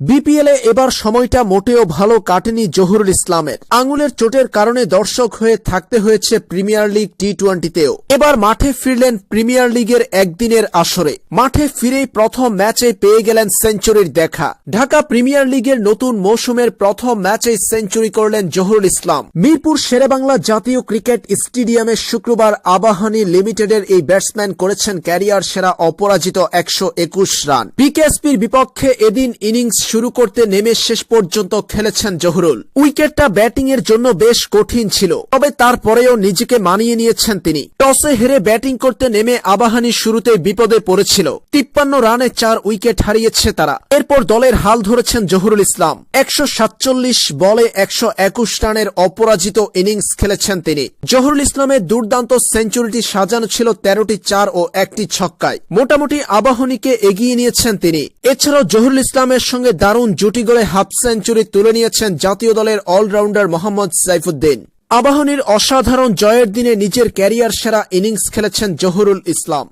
বিপিএলে এবার সময়টা মোটেও ভালো কাটেনি জহুরুল ইসলামের। আঙুলের চোটের কারণে দর্শক হয়ে থাকতে হয়েছে প্রিমিয়ার লিগ টি টোয়েন্টিতেও এবার মাঠে ফিরলেন প্রিমিয়ার লিগের একদিনের আসরে। মাঠে ফিরেই প্রথম ম্যাচে পেয়ে গেলেন সেঞ্চুরির দেখা। ঢাকা প্রিমিয়ার লিগের নতুন মৌসুমের প্রথম ম্যাচে সেঞ্চুরি করলেন জহুরুল ইসলাম। মিরপুর শেরেবাংলা জাতীয় ক্রিকেট স্টেডিয়ামে শুক্রবার আবাহনী লিমিটেডের এই ব্যাটসম্যান করেছেন ক্যারিয়ার সেরা অপরাজিত একশো একুশ রান। পিকেএসপির বিপক্ষে এদিন ইনিংস শুরু করতে নেমে শেষ পর্যন্ত খেলেছেন জহুরুল। উইকেটটা ব্যাটিং এর জন্য বেশ কঠিন ছিল, তবে তারপরেও নিজেকে মানিয়ে নিয়েছেন তিনি। টসে হেরে ব্যাটিং করতে নেমে আবাহনী শুরুতে বিপদে পড়েছিল। তিপ্পান্ন রানে চার উইকেট হারিয়েছে তারা। এরপর দলের হাল ধরেছেন জহুরুল ইসলাম। একশো সাতচল্লিশ বলে একশো একুশ রানের অপরাজিত ইনিংস খেলেছেন তিনি। জহুরুল ইসলামের দুর্দান্ত সেঞ্চুরিটি সাজানো ছিল তেরোটি চার ও একটি ছক্কায়। মোটামুটি আবাহনীকে এগিয়ে নিয়েছেন তিনি। এছাড়াও জহুরুল ইসলামের সঙ্গে দারুণ জুটি গড়ে হাফ সেঞ্চুরি তুলে নিয়েছেন জাতীয় দলের অলরাউন্ডার মোহাম্মদ সাইফুদ্দিন। আবাহনীর অসাধারণ জয়ের দিনে নিজের ক্যারিয়ার সেরা ইনিংস খেলেছেন জহুরুল ইসলাম।